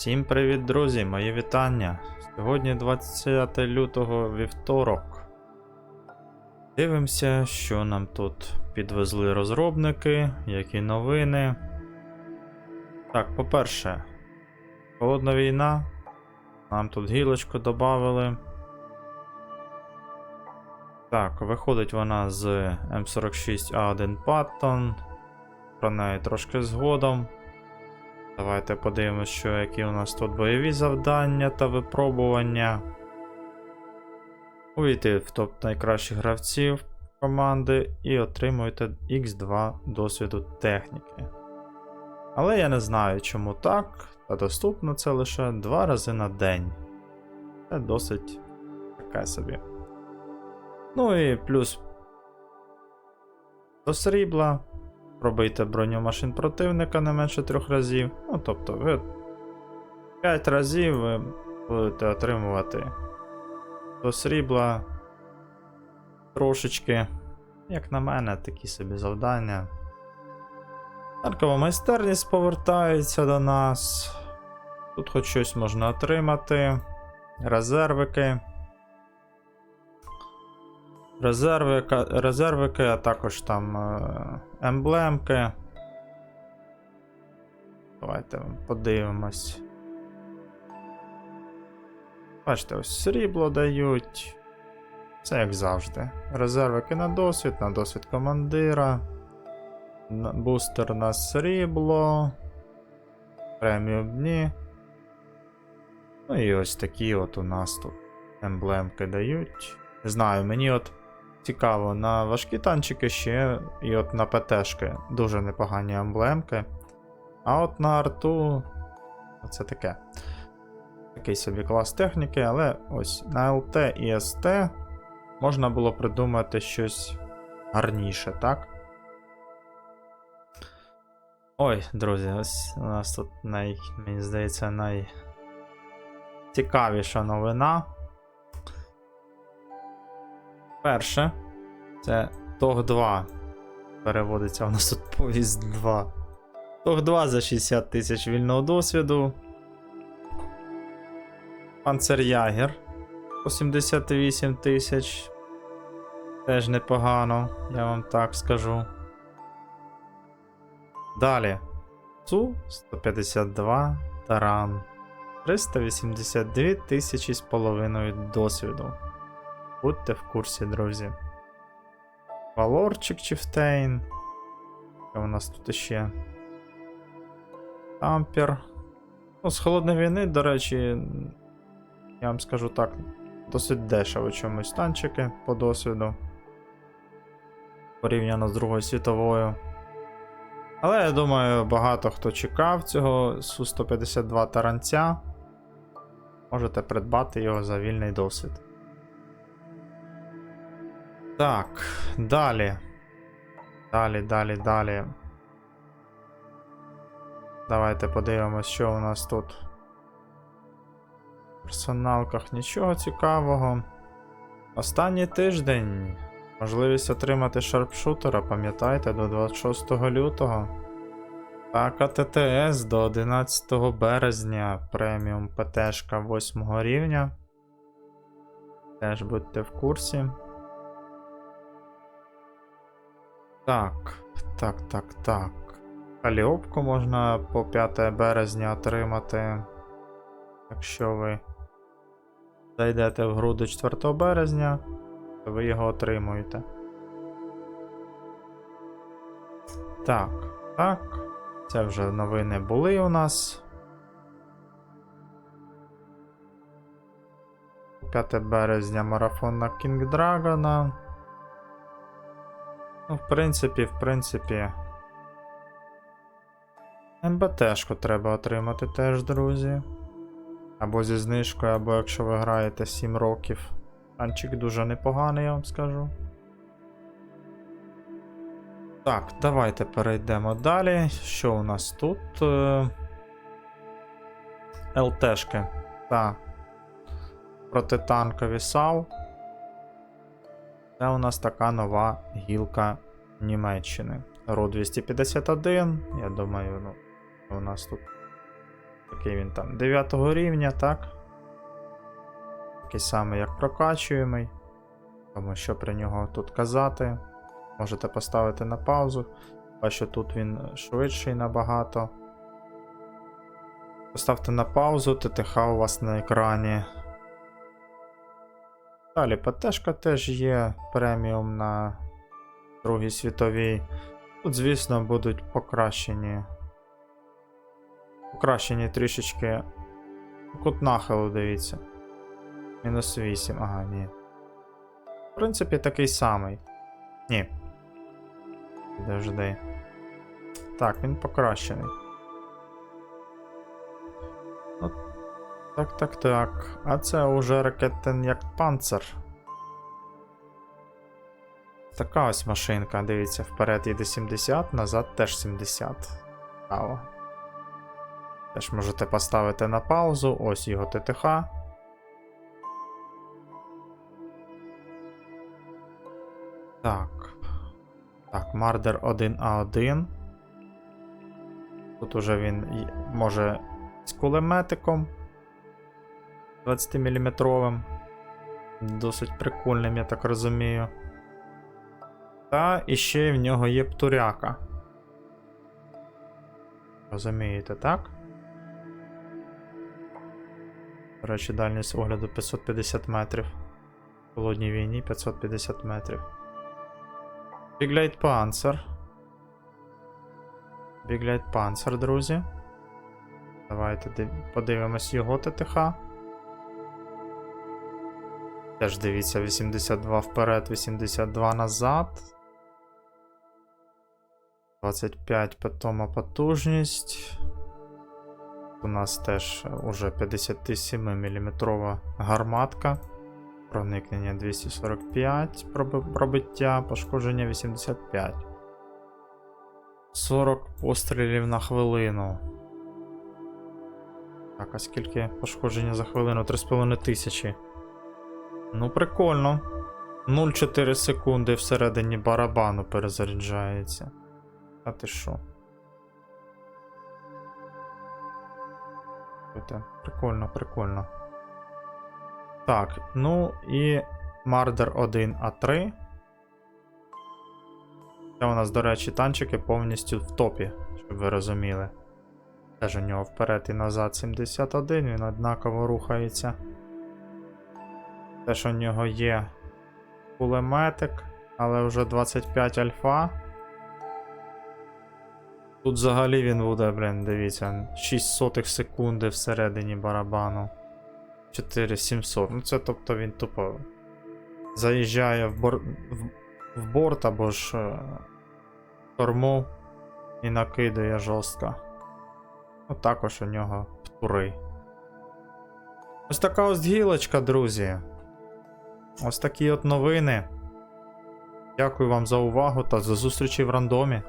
Всім привіт, друзі! Мої вітання. Сьогодні 20 лютого вівторок. Дивимося, що нам тут підвезли розробники, які новини. Так, по-перше, холодна війна. Нам тут гілочку додали. Так, виходить вона з М46А1 Patton. Про неї трошки згодом. Давайте подивимось, що які у нас тут бойові завдання та випробування. Увійти в топ найкращих гравців команди і отримуєте X2 досвіду техніки. Але я не знаю, чому так, та доступно це лише 2 рази на день. Це досить таке собі. Ну і плюс до срібла. Пробийте броню машин противника не менше трьох разів. Ну, тобто, ви 5 разів ви будете отримувати до срібла трошечки, як на мене, такі собі завдання. Танкова майстерність повертається до нас. Тут хоч щось можна отримати. Резервики. Резервика, резервики, а також там е, емблемки. Давайте подивимось. Бачите, ось срібло дають. Все як завжди. Резервики на досвід, на досвід командира. Бустер на срібло. Преміум дні. Ну і ось такі от у нас тут емблемки дають. Не знаю, мені от цікаво, на важкі танчики ще і от на ПТшки дуже непогані емблемки. А от на арту це таке. Такий собі клас техніки, але ось на ЛТ і СТ можна було придумати щось гарніше, так? Ой, друзі, ось у нас тут най, мені здається, найцікавіша новина. Перше, це TOG 2. Переводиться у нас тут повість 2. TOG 2 за 60 тисяч вільного досвіду. Панцер'ягер по 78 тисяч. Теж непогано, я вам так скажу. Далі. Су 152 Таран. 382 тисячі з половиною досвіду. Будьте в курсі, друзі. Валорчик Чифтейн. Що у нас тут ще? Тампер. Ну, з холодної війни, до речі, я вам скажу так, досить дешево чомусь танчики по досвіду. Порівняно з Другою світовою. Але я думаю, багато хто чекав цього Су-152 таранця. Можете придбати його за вільний досвід. Так, далі. Далі, далі, далі. Давайте подивимось, що у нас тут. В персоналках нічого цікавого. Останній тиждень. Можливість отримати шарпшутера, пам'ятайте, до 26 лютого. Так, АТТС до 11 березня. Преміум ПТшка 8 рівня. Теж будьте в курсі. Так, так, так, так. Каліопку можна по 5 березня отримати. Якщо ви зайдете в гру до 4 березня, то ви його отримуєте. Так, так. Це вже новини були у нас. 5 березня марафон на Кінг Драгона. Ну, в принципі, в принципі. МБТшку треба отримати теж, друзі. Або зі знижкою, або якщо ви граєте 7 років. Танчик дуже непоганий, я вам скажу. Так, давайте перейдемо далі. Що у нас тут? Е, ЛТшки. Так. Протитанкові САУ. Це у нас така нова гілка Німеччини. РУ 251. Я думаю, ну, у нас тут Такий він там 9 рівня, так? Такий самий, як прокачуємий. Тому що про нього тут казати. Можете поставити на паузу. Бачу, тут він швидший набагато. Поставте на паузу, ТТХ у вас на екрані. Далі ПТшка теж є преміум на Другій світовій. Тут, звісно, будуть покращені. Покращені трішечки. Кут нахилу, дивіться. Мінус 8, ага, ні. В принципі, такий самий. Ні. Подожди. Так, він покращений. Так, так, так. А це уже ракетен як панцер. Така ось машинка, дивіться, вперед їде 70, назад теж 70. Цікаво. Теж можете поставити на паузу, ось його ТТХ. Так. Так, Мардер 1А1. Тут уже він може з кулеметиком 20-мм. Досить прикольним, я так розумію. Та іще в нього є птуряка. Розумієте, так? До речі, дальність огляду 550 метрів. В холодній війні 550 метрів. Біглейт Панцер. Біглейт Панцер, друзі. Давайте подивимось його ТТХ. Теж дивіться, 82 вперед, 82 назад. 25 питома потужність. У нас теж уже 57 мм гарматка. Проникнення 245 пробиття, пошкодження 85. 40 пострілів на хвилину. Так, а скільки пошкодження за хвилину? 3,5 тисячі. Ну, прикольно. 0,4 секунди всередині барабану перезаряджається. А ти що? Прикольно, прикольно. Так, ну і Мардер 1А3. Це у нас, до речі, танчики повністю в топі, щоб ви розуміли. Теж у нього вперед і назад 71, він однаково рухається. Теж у нього є кулеметик, але вже 25 альфа. Тут взагалі він буде, блін, дивіться, 6 сотих секунди всередині барабану. 4700. Ну це тобто він тупо заїжджає в, бор... в... в борт або ж е... корму і накидає жорстко. Ну також у нього птури. Ось така ось гілочка, друзі. Ось такі от новини. Дякую вам за увагу та за зустрічі в рандомі.